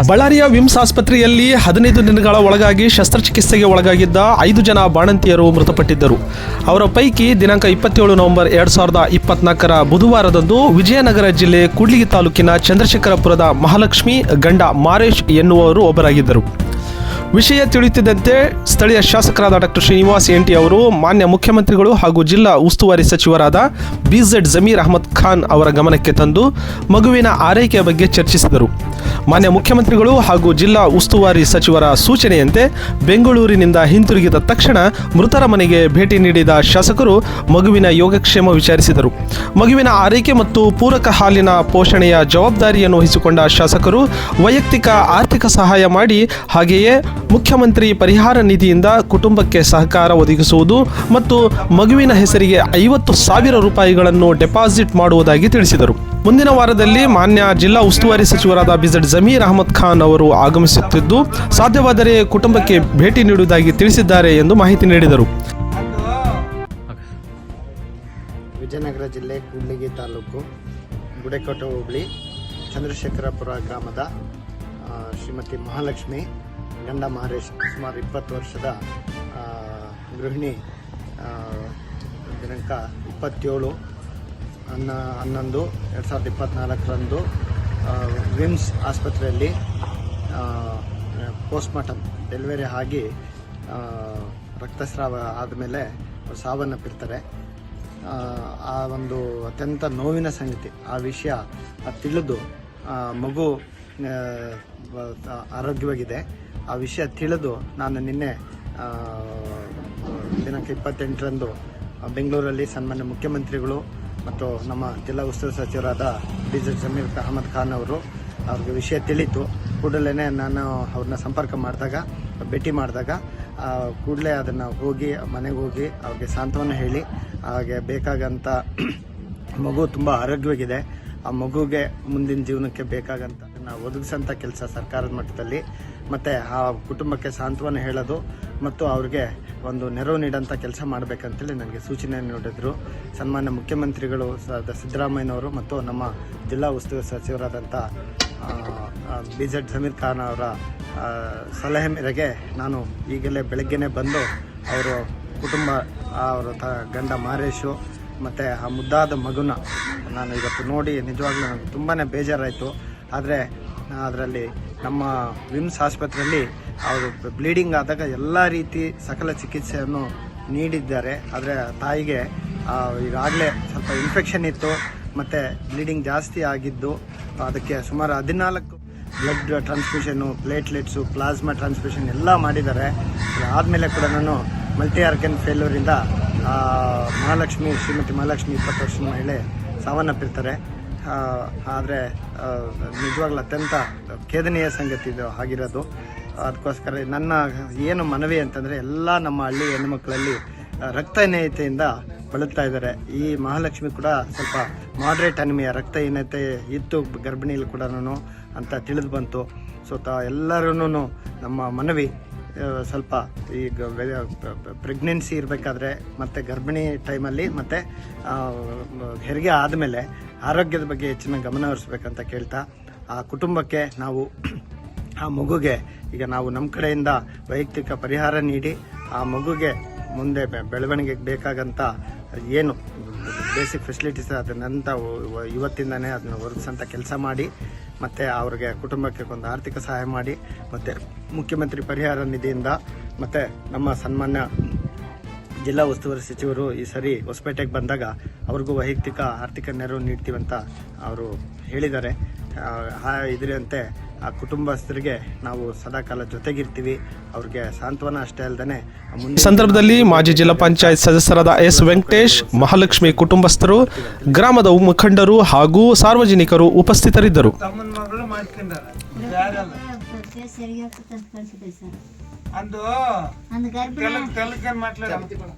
ಬಳ್ಳಾರಿಯ ವಿಮ್ಸ್ ಆಸ್ಪತ್ರೆಯಲ್ಲಿ ಹದಿನೈದು ದಿನಗಳ ಒಳಗಾಗಿ ಶಸ್ತ್ರಚಿಕಿತ್ಸೆಗೆ ಒಳಗಾಗಿದ್ದ ಐದು ಜನ ಬಾಣಂತಿಯರು ಮೃತಪಟ್ಟಿದ್ದರು. ಅವರ ಪೈಕಿ ದಿನಾಂಕ ಇಪ್ಪತ್ತೇಳು ನವೆಂಬರ್ ಎರಡು ಸಾವಿರದ ಇಪ್ಪತ್ನಾಲ್ಕರ ಬುಧವಾರದಂದು ವಿಜಯನಗರ ಜಿಲ್ಲೆ ಕೂಡ್ಲಿಗಿ ತಾಲೂಕಿನ ಚಂದ್ರಶೇಖರಪುರದ ಮಹಾಲಕ್ಷ್ಮಿ ಗಂಡ ಮಾರೇಶ್ ಎನ್ನುವವರು ಒಬ್ಬರಾಗಿದ್ದರು. ವಿಷಯ ತಿಳಿಯುತ್ತಿದ್ದಂತೆ ಸ್ಥಳೀಯ ಶಾಸಕರಾದ ಡಾಕ್ಟರ್ ಶ್ರೀನಿವಾಸ್ ಎಂಟಿ ಅವರು, ಮಾನ್ಯ ಮುಖ್ಯಮಂತ್ರಿಗಳು ಹಾಗೂ ಜಿಲ್ಲಾ ಉಸ್ತುವಾರಿ ಸಚಿವರಾದ ಬಿಝೆಡ್ ಜಮೀರ್ ಅಹಮದ್ ಖಾನ್ ಅವರ ಗಮನಕ್ಕೆ ತಂದು ಮಗುವಿನ ಆರೈಕೆಯ ಬಗ್ಗೆ ಚರ್ಚಿಸಿದರು. ಮಾನ್ಯ ಮುಖ್ಯಮಂತ್ರಿಗಳು ಹಾಗೂ ಜಿಲ್ಲಾ ಉಸ್ತುವಾರಿ ಸಚಿವರ ಸೂಚನೆಯಂತೆ ಬೆಂಗಳೂರಿನಿಂದ ಹಿಂತಿರುಗಿದ ತಕ್ಷಣ ಮೃತರ ಮನೆಗೆ ಭೇಟಿ ನೀಡಿದ ಶಾಸಕರು ಮಗುವಿನ ಯೋಗಕ್ಷೇಮ ವಿಚಾರಿಸಿದರು. ಮಗುವಿನ ಆರೈಕೆ ಮತ್ತು ಪೂರಕ ಹಾಲಿನ ಪೋಷಣೆಯ ಜವಾಬ್ದಾರಿಯನ್ನು ವಹಿಸಿಕೊಂಡ ಶಾಸಕರು ವೈಯಕ್ತಿಕ ಆರ್ಥಿಕ ಸಹಾಯ ಮಾಡಿ ಹಾಗೆಯೇ ಮುಖ್ಯಮಂತ್ರಿ ಪರಿಹಾರ ನಿಧಿಯಿಂದ ಕುಟುಂಬಕ್ಕೆ ಸಹಕಾರ ಒದಗಿಸುವುದು ಮತ್ತು ಮಗುವಿನ ಹೆಸರಿಗೆ ಐವತ್ತು ಸಾವಿರ ರೂಪಾಯಿಗಳನ್ನು ಡೆಪಾಸಿಟ್ ಮಾಡುವುದಾಗಿ ತಿಳಿಸಿದರು. ಮುಂದಿನ ವಾರದಲ್ಲಿ ಮಾನ್ಯ ಜಿಲ್ಲಾ ಉಸ್ತುವಾರಿ ಸಚಿವರಾದ ಬಿಜೆಡ್ ಜಮೀರ್ ಅಹಮದ್ ಖಾನ್ ಅವರು ಆಗಮಿಸುತ್ತಿದ್ದು, ಸಾಧ್ಯವಾದರೆ ಕುಟುಂಬಕ್ಕೆ ಭೇಟಿ ನೀಡುವುದಾಗಿ ತಿಳಿಸಿದ್ದಾರೆ ಎಂದು ಮಾಹಿತಿ ನೀಡಿದರು. ವಿಜಯನಗರ ಜಿಲ್ಲೆ ಕೂಡ್ಲಿಗಿ ತಾಲೂಕು ಗುಡೆಕೋಟೆ ಹೋಬಳಿ ಚಂದ್ರಶೇಖರಪುರ ಗ್ರಾಮದ ಶ್ರೀಮತಿ ಮಹಾಲಕ್ಷ್ಮಿ ಗಂಡ ಮಹರೇಶ್ ಸುಮಾರು ಇಪ್ಪತ್ತು ವರ್ಷದ ಗೃಹಿಣಿ ದಿನಾಂಕ ಇಪ್ಪತ್ತೇಳು ಹನ್ನ ಹನ್ನೊಂದು ಎರಡು ಸಾವಿರದ ಇಪ್ಪತ್ತ್ನಾಲ್ಕರಂದು ವಿಮ್ಸ್ ಆಸ್ಪತ್ರೆಯಲ್ಲಿ ಪೋಸ್ಟ್ಮಾರ್ಟಮ್ ಡೆಲಿವರಿ ಆಗಿ ರಕ್ತಸ್ರಾವ ಆದಮೇಲೆ ಸಾವನ್ನಪ್ಪಿರ್ತಾರೆ ಆ, ಒಂದು ಅತ್ಯಂತ ನೋವಿನ ಸಂಗತಿ ಆ ವಿಷಯ ತಿಳಿದು ಮಗು ಆರೋಗ್ಯವಾಗಿದೆ. ಆ ವಿಷಯ ತಿಳಿದು ನಾನು ನಿನ್ನೆ ದಿನಾಂಕ ಇಪ್ಪತ್ತೆಂಟರಂದು ಬೆಂಗಳೂರಲ್ಲಿ ಸನ್ಮಾನ್ಯ ಮುಖ್ಯಮಂತ್ರಿಗಳು ಮತ್ತು ನಮ್ಮ ಜಿಲ್ಲಾ ಉಸ್ತುವಾರಿ ಸಚಿವರಾದ ಡಿ ಜೆ ಜಮೀರ್ ಅಹಮದ್ ಖಾನ್ ಅವರು ಅವ್ರಿಗೆ ವಿಷಯ ತಿಳಿತು. ಕೂಡಲೇ ನಾನು ಅವ್ರನ್ನ ಸಂಪರ್ಕ ಮಾಡಿದಾಗ, ಭೇಟಿ ಮಾಡಿದಾಗ ಕೂಡಲೇ ಅದನ್ನು ಹೋಗಿ, ಮನೆಗೆ ಹೋಗಿ ಅವ್ರಿಗೆ ಸಾಂತ್ವನ ಹೇಳಿ, ಹಾಗೆ ಬೇಕಾಗಂಥ ಮಗು ತುಂಬ ಆರೋಗ್ಯವಾಗಿದೆ. ಆ ಮಗುಗೆ ಮುಂದಿನ ಜೀವನಕ್ಕೆ ಅದನ್ನು ಒದಗಿಸೋಂಥ ಕೆಲಸ ಸರ್ಕಾರದ ಮಟ್ಟದಲ್ಲಿ. ಮತ್ತು ಆ ಕುಟುಂಬಕ್ಕೆ ಸಾಂತ್ವನ ಹೇಳೋದು ಮತ್ತು ಅವ್ರಿಗೆ ಒಂದು ನೆರವು ನೀಡೋಂಥ ಕೆಲಸ ಮಾಡಬೇಕಂತೇಳಿ ನನಗೆ ಸೂಚನೆ ನೀಡಿದ್ರು. ಸನ್ಮಾನ್ಯ ಮುಖ್ಯಮಂತ್ರಿಗಳು ಸಿದ್ದರಾಮಯ್ಯನವರು ಮತ್ತು ನಮ್ಮ ಜಿಲ್ಲಾ ಉಸ್ತುವಾರಿ ಸಚಿವರಾದಂಥ ಬಿ ಜೆಡ್ ಸಮೀರ್ ಖಾನ್ ಅವರ ಸಲಹೆ ಮೇರೆಗೆ ನಾನು ಈಗಲೇ ಬೆಳಗ್ಗೆನೇ ಬಂದು ಅವರು ಕುಟುಂಬ ಅವರ ತ, ಗಂಡ ಮಾರೇಶು ಮತ್ತು ಆ ಮುದ್ದಾದ ಮಗುನ ನಾನು ಇವತ್ತು ನೋಡಿ ನಿಜವಾಗ್ಲೂ ನನಗೆ ತುಂಬಾ ಬೇಜಾರಾಯಿತು. ಆದರೆ, ಅದರಲ್ಲಿ ನಮ್ಮ ವಿಮ್ಸ್ ಆಸ್ಪತ್ರೆಯಲ್ಲಿ ಅವರು ಬ್ಲೀಡಿಂಗ್ ಆದಾಗ ಎಲ್ಲ ರೀತಿ ಸಕಲ ಚಿಕಿತ್ಸೆಯನ್ನು ನೀಡಿದ್ದಾರೆ. ಆದರೆ ತಾಯಿಗೆ ಈಗಾಗಲೇ ಸ್ವಲ್ಪ ಇನ್ಫೆಕ್ಷನ್ ಇತ್ತು, ಮತ್ತು ಬ್ಲೀಡಿಂಗ್ ಜಾಸ್ತಿ ಆಗಿದ್ದು, ಅದಕ್ಕೆ ಸುಮಾರು ಹದಿನಾಲ್ಕು blood transmission platelets plasma transmission ಎಲ್ಲ ಮಾಡಿದ್ದಾರೆ. ಆದಮೇಲೆ ಕೂಡ ನಾನು ಮಲ್ಟಿ ಆರ್ಗನ್ ಫೇಲ್ಯೂರಿಂದ ಮಹಾಲಕ್ಷ್ಮಿ, ಶ್ರೀಮತಿ ಮಹಾಲಕ್ಷ್ಮಿ ಇಪ್ಪತ್ತು ವರ್ಷದ ಮಹಿಳೆ ಸಾವನ್ನಪ್ಪಿರ್ತಾರೆ. ಆದರೆ ನಿಜವಾಗ್ಲೂ ಅತ್ಯಂತ ಖೇದನೀಯ ಸಂಗತಿ ಇದು ಆಗಿರೋದು. ಅದಕ್ಕೋಸ್ಕರ ನನ್ನ ಏನು ಮನವಿ ಅಂತಂದರೆ ಎಲ್ಲ ನಮ್ಮ ಹಳ್ಳಿ ಹೆಣ್ಣುಮಕ್ಕಳಲ್ಲಿ ಆ, ರಕ್ತಹೀನತೆಯಿಂದ ಬಳಲ್ತಾ ಇದ್ದಾರೆ. ಈ ಮಹಾಲಕ್ಷ್ಮಿ ಕೂಡ ಸ್ವಲ್ಪ ಮಾಡ್ರೇಟ್ ಅನಿಮಿಯ ರಕ್ತಹೀನತೆ ಇತ್ತು ಗರ್ಭಿಣಿಯಲ್ಲಿ ಕೂಡ ಅಂತ ತಿಳಿದು ಬಂತು. ಸೊ ತ ಎಲ್ಲರೂ ನಮ್ಮ ಮನವಿ ಸ್ವಲ್ಪ ಈಗ ಪ್ರೆಗ್ನೆನ್ಸಿ ಇರಬೇಕಾದ್ರೆ ಮತ್ತು ಗರ್ಭಿಣಿ ಟೈಮಲ್ಲಿ ಮತ್ತು ಹೆರಿಗೆ ಆದಮೇಲೆ ಆರೋಗ್ಯದ ಬಗ್ಗೆ ಹೆಚ್ಚಿನ ಗಮನ ಹರಿಸ್ಬೇಕಂತ ಕೇಳ್ತಾ, ಆ ಕುಟುಂಬಕ್ಕೆ ನಾವು ಆ ಮಗುಗೆ ಈಗ ನಾವು ನಮ್ಮ ಕಡೆಯಿಂದ ವೈಯಕ್ತಿಕ ಪರಿಹಾರ ನೀಡಿ, ಆ ಮಗುಗೆ ಮುಂದೆ ಬೆಳವಣಿಗೆಗೆ ಬೇಕಾಗಂತ ಏನು ಬೇಸಿಕ್ ಫೆಸಿಲಿಟೀಸ್ ಅದನ್ನಂತ ಇವತ್ತಿಂದನೇ ಅದನ್ನು ಒದಗಿಸೋಂಥ ಕೆಲಸ ಮಾಡಿ, ಮತ್ತು ಅವ್ರಿಗೆ ಕುಟುಂಬಕ್ಕೆ ಒಂದು ಆರ್ಥಿಕ ಸಹಾಯ ಮಾಡಿ, ಮತ್ತು ಮುಖ್ಯಮಂತ್ರಿ ಪರಿಹಾರ ನಿಧಿಯಿಂದ, ಮತ್ತು ನಮ್ಮ ಸನ್ಮಾನ್ಯ ಜಿಲ್ಲಾ ಉಸ್ತುವಾರಿ ಸಚಿವರು ಈ ಸರಿ ಹೊಸಪೇಟೆಗೆ ಬಂದಾಗ ಅವ್ರಿಗೂ ವೈಯಕ್ತಿಕ ಆರ್ಥಿಕ ನೆರವು ನೀಡ್ತೀವಂತ ಅವರು ಹೇಳಿದ್ದಾರೆ. ಇದರಂತೆ ಆ ಕುಟುಂಬಸ್ಥರಿಗೆ ನಾವು ಸದಾಕಾಲ ಜೊತೆಗಿರ್ತೀವಿ. ಅವ್ರಿಗೆ ಸಾಂತ್ವನ ಅಷ್ಟೇ ಅಲ್ಲದೆ ಈ ಸಂದರ್ಭದಲ್ಲಿ ಮಾಜಿ ಜಿಲ್ಲಾ ಪಂಚಾಯತ್ ಸದಸ್ಯರಾದ ಎಸ್ ವೆಂಕಟೇಶ್ ಮಹಾಲಕ್ಷ್ಮಿ ಕುಟುಂಬಸ್ಥರು ಗ್ರಾಮದ ಮುಖಂಡರು ಹಾಗೂ ಸಾರ್ವಜನಿಕರು ಉಪಸ್ಥಿತರಿದ್ದರು. అందు తెలు తెలుగు మాట్లాడాలి